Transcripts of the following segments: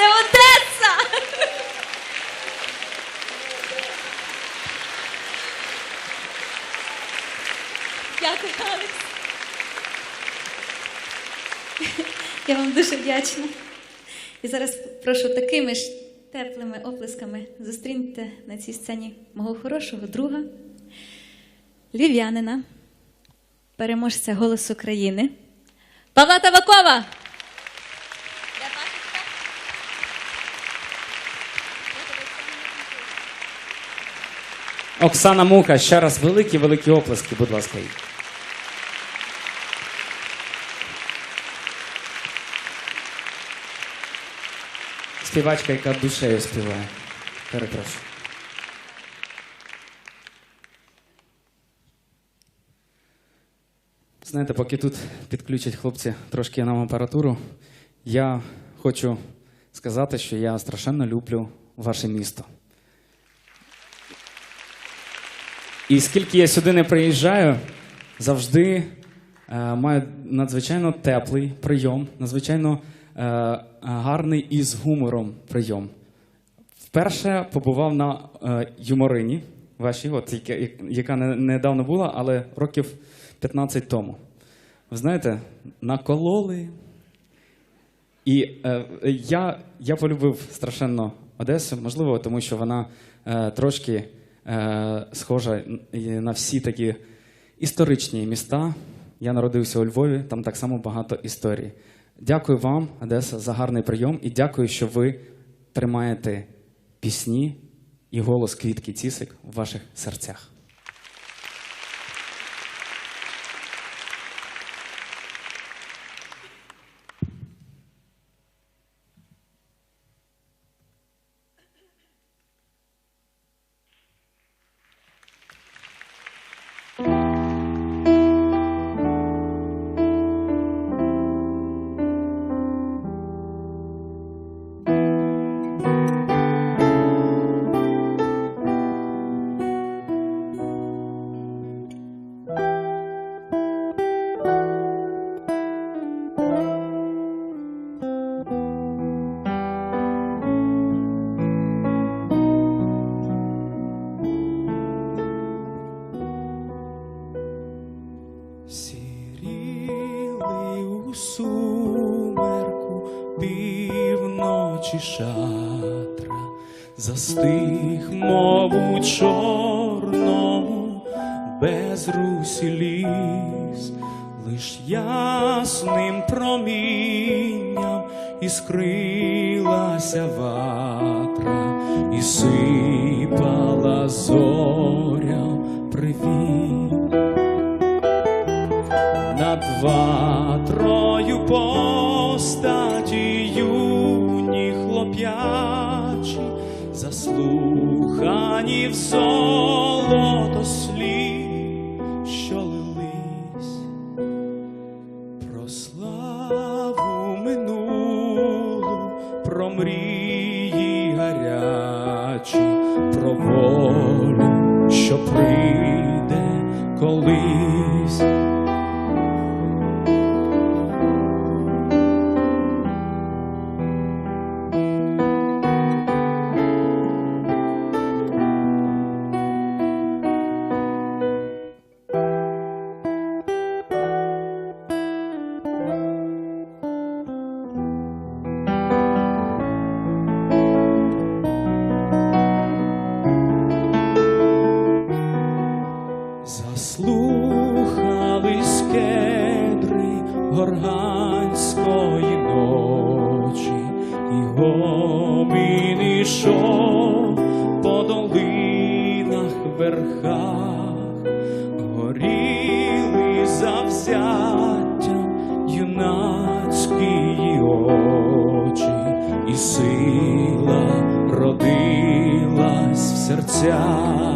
це Одеса. Дякую, Алекс. Я вам дуже вдячна. І зараз прошу такими ж теплими оплесками зустріньте на цій сцені мого хорошого друга, львів'янина, переможця голосу України. Павла Табакова! Оксана Муха, ще раз великі, великі оплески, будь ласка. Співачка, яка душею співає. Перепрошую. Знаєте, поки тут підключать хлопці трошки нам апаратуру, я хочу сказати, що я страшенно люблю ваше місто. І скільки я сюди не приїжджаю, завжди е, маю надзвичайно теплий прийом, надзвичайно е, гарний і з гумором прийом. Вперше побував на е, юморині вашій, от, яка, яка не- недавно була, але років 15 тому. Ви знаєте, накололи. І е, я, я полюбив страшенно Одесу, можливо, тому що вона е, трошки схожа на всі такі історичні міста. Я народився у Львові, там так само багато історій. Дякую вам, Одеса, за гарний прийом і дякую, що ви тримаєте пісні і голос квітки Цісик в ваших серцях. Півночі шатра, застиг, мов у чорному, без русі ліс, лиш ясним промінням іскрилася ватра, і сипала зоря привіт. Над ватрою заслухані в золото слів, що лились про славу минулу, про мрії гарячі, про волю, що прийде колись. Горганської ночі, і гомін ішов по долинах верхах, горіли завзяттям юнацькі очі, і сила родилась в серцях.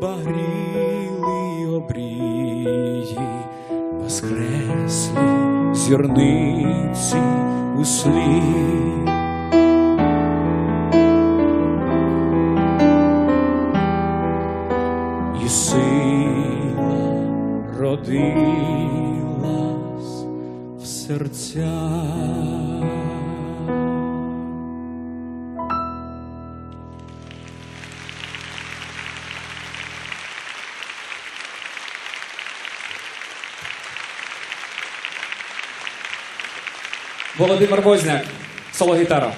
багрілий обрії, воскреслі зірниці у слід. І сила родилась в серцях. Володимир Возняк, соло-гітара.